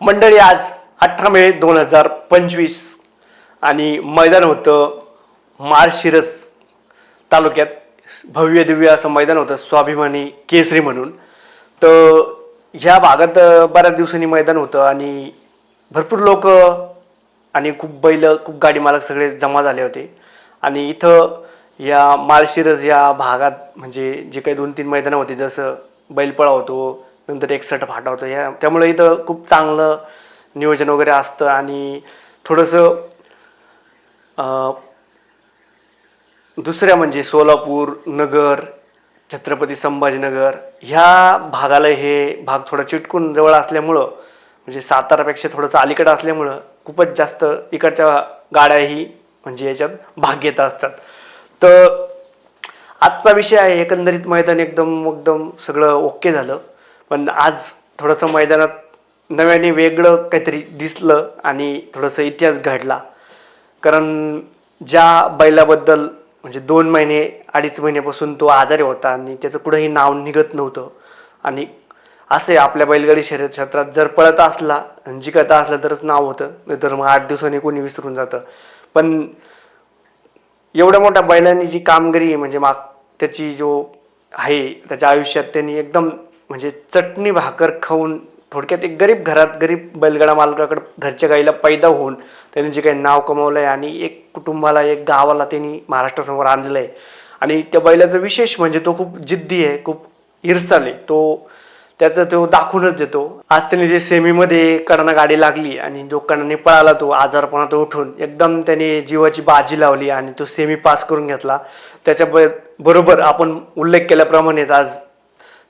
मंडळी आज अठरा मे दोन हजार पंचवीस आणि मैदान होतं माळशिरस तालुक्यात. भव्य दिव्य असं मैदान होतं स्वाभिमानी केसरी म्हणून. तर ह्या भागात बऱ्याच दिवसांनी मैदान होतं आणि भरपूर लोक आणि खूप बैल खूप गाडी मालक सगळे जमा झाले होते. आणि इथं या माळशिरस या भागात म्हणजे जे काही दोन तीन मैदानं होती जसं बैलपळा होतो नंतर एकसट फाटा होतो. या त्यामुळे इथं खूप चांगलं नियोजन वगैरे असतं आणि थोडंसं दुसऱ्या म्हणजे सोलापूर नगर छत्रपती संभाजीनगर ह्या भागाला हे भाग थोडं चिटकून जवळ असल्यामुळं म्हणजे सातारापेक्षा थोडंसं अलीकडं असल्यामुळं खूपच जास्त इकडच्या गाड्याही म्हणजे याच्यात भाग घेत असतात. तर आजचा विषय आहे एकंदरीत मैदान एकदम एकदम सगळं ओके झालं. पण आज थोडंसं मैदानात नव्याने वेगळं काहीतरी दिसलं आणि थोडंसं इतिहास घडला. कारण ज्या बैलाबद्दल म्हणजे दोन महिने अडीच महिन्यापासून तो आजारी होता आणि त्याचं कुठंही नाव निघत नव्हतं. आणि असे आपल्या बैलगाडी शर्यत क्षेत्रात जर पळत असला आणि जिकत असला तरच नाव होतं नाहीतर मग आठ दिवसांनी कोणी विसरून जातं. पण एवढ्या मोठ्या बैलांनी जी कामगिरी म्हणजे माग त्याची जो आहे त्याच्या आयुष्यात त्यांनी एकदम म्हणजे चटणी भाकर खाऊन थोडक्यात एक गरीब घरात गरीब बैलगाडा मालकाकडे घरच्या गाईला पैदा होऊन त्यांनी जे काही नाव कमवलं आहे आणि एक कुटुंबाला एक गावाला त्यांनी महाराष्ट्रासमोर आणलेलं आहे आणि त्या बैलाचा विशेष म्हणजे तो खूप जिद्दी आहे खूप इरसाल आहे. तो त्याचं तो दाखवूनच देतो. आज त्याने जे सेमीमध्ये कडना गाडी लागली आणि जो कडाने पळाला तो आजारपणात उठून एकदम त्याने जीवाची बाजी लावली आणि तो सेमी पास करून घेतला. त्याच्या ब- बरोबर आपण उल्लेख केल्याप्रमाणेच आज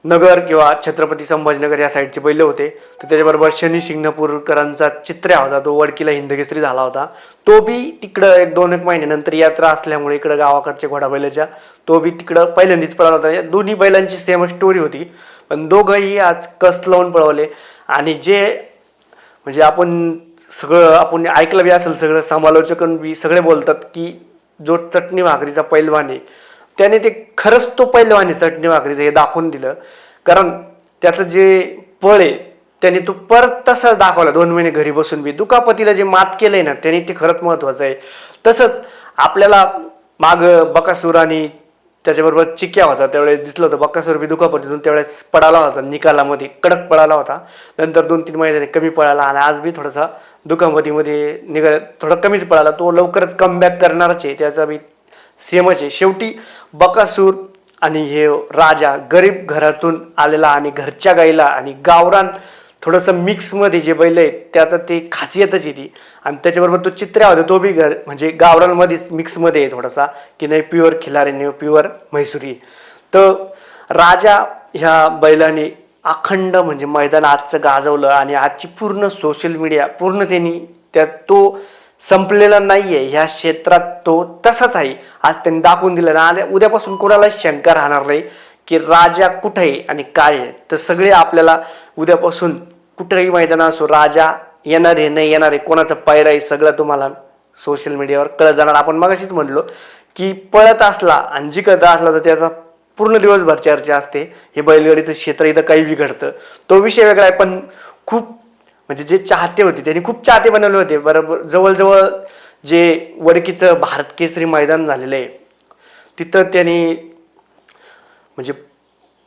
नगर किंवा छत्रपती संभाजीनगर या साईडचे बैल होते. तर त्याच्याबरोबर शनी शिंगणापूरकरांचा चित्र्या होता. तो वडकीला हिंदकेसरी झाला होता. तो बी तिकडं एक दोन एक महिन्यानंतर यात्रा असल्यामुळे इकडं गावाकडच्या घोडा बैलाच्या तो बी तिकडं पहिल्यांदाच पळाला होता. या दोन्ही बैलांची सेम स्टोरी होती. पण दोघंही आज कस लावून पळवले. आणि जे म्हणजे आपण सगळं आपण ऐकलं बी असेल सगळं समालोचकन बी सगळे बोलतात की जो चटणी भाकरीचा पैलवान आहे त्याने ते खरंच तो पैलवानी चटणी भाकरीचं हे दाखवून दिलं. कारण त्याचं जे पळ आहे त्याने तो परत तसा दाखवला. दोन महिने घरी बसून बी. दुखापतीला जे मात केलंय ना त्याने ते खरंच महत्वाचं आहे. तसंच आपल्याला माग बकासूर आणि त्याच्याबरोबर चिक्या होता. त्यावेळेस दिसलं होतं बक्कासूर बी दुखापतीतून. त्यावेळेस पडाला होता निकालामध्ये कडक पळाला होता. नंतर दोन तीन महिन्याने कमी पळाला आणि आज बी थोडासा दुखापतीमध्ये निघाला. थोडा कमीच पळाला. तो लवकरच कमबॅक करणारच आहे. त्याचा बी सेमच आहे शेवटी बकासूर आणि हे राजा गरीब घरातून आलेला आणि घरच्या गाईला आणि गावरान थोडंसं मिक्समध्ये जे बैल आहेत त्याचं ते खासियतच आहे ती. आणि त्याच्याबरोबर तो चित्र्या होता तो बी घर म्हणजे गावरानमध्येच मिक्समध्ये आहे थोडासा की नाही प्युअर खिलारी नाही प्युअर म्हैसुरी. तर राजा ह्या बैलाने अखंड म्हणजे मैदान आजचं गाजवलं आणि आजची पूर्ण सोशल मीडिया पूर्ण त्यांनी त्यात तो संपलेला नाहीये. ह्या क्षेत्रात तो तसाच आहे. आज त्यांनी दाखवून दिलं आणि उद्यापासून कोणाला शंका राहणार नाही की राजा कुठे आहे आणि काय आहे. तर सगळे आपल्याला उद्यापासून कुठेही मैदान असो राजा येणार आहे नाही येणार आहे कोणाचा पायरा आहे सगळं तुम्हाला सोशल मीडियावर कळत जाणार. आपण मगाशीच म्हणलो की पळत असला आणि जिकत असला तर त्याचा पूर्ण दिवसभर चर्चा असते. हे बैलगाडीचं क्षेत्र इथं काही बिघडतं. तो विषय वेगळा आहे पण खूप म्हणजे जे चाहते होते त्यांनी खूप चाहते बनवले होते. बरोबर जवळजवळ जे वडकीचं भारत केसरी मैदान झालेलं आहे तिथं त्यांनी म्हणजे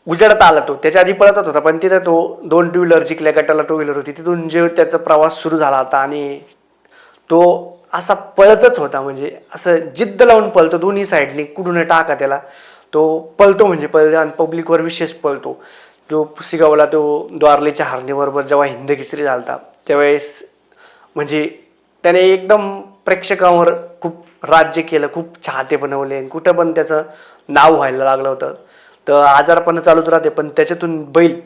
उजेडात आला तो. त्याच्या आधी पळतच होता पण तिथं तो दोन टू व्हीलर जिंकल्या गटाला टू व्हीलर होती. तिथून जे त्याचा प्रवास सुरू झाला होता आणि तो असा पळतच होता म्हणजे असं जिद्द लावून पळतो दोन्ही साईडनी कुठून टाका त्याला. तो पळतो म्हणजे पळतो आणि पब्लिकवर विशेष पळतो. जो पुसिगावला तो द्वारलेच्या हारणीबरोबर जेव्हा हिंद केसरी झालता त्यावेळेस म्हणजे त्याने एकदम प्रेक्षकांवर खूप राज्य केलं खूप चाहते बनवले आणि कुठं पण त्याचं नाव व्हायला लागलं होतं. तर आजारपणं चालूच राहते पण त्याच्यातून बैल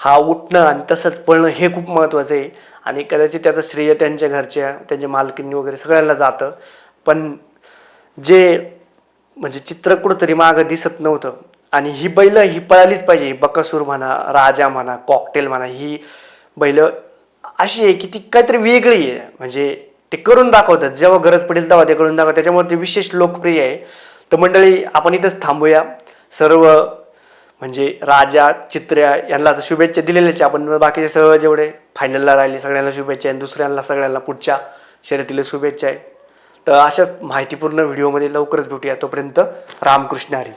हा उठणं आणि तसंच पळणं हे खूप महत्त्वाचं आहे. आणि कदाचित त्याचं श्रेय त्यांच्या घरच्या त्यांच्या मालकींनी वगैरे सगळ्यांना जातं. पण जे म्हणजे चित्र कुठंतरी मागं दिसत नव्हतं. आणि ही बैल ही पळालीच पाहिजे बकसूर बकासूर म्हणा राजा म्हणा कॉकटेल म्हणा ही बैल अशी आहे की ती काहीतरी वेगळी आहे. म्हणजे ते करून दाखवतात. जेव्हा गरज पडेल तेव्हा ते करून दाखवतात. त्याच्यामुळे ते विशेष लोकप्रिय आहे. तर मंडळी आपण इथंच थांबूया. सर्व म्हणजे राजा चित्र्या यांना तर शुभेच्छा दिलेल्याच आहे आपण बाकीचे सर्व जेवढे फायनलला राहिले सगळ्यांना शुभेच्छा आहे दुसऱ्यांना सगळ्यांना पुढच्या शर्यतीला शुभेच्छा आहे तर अशाच माहितीपूर्ण व्हिडिओमध्ये लवकरच भेटूया. तोपर्यंत रामकृष्ण हरी.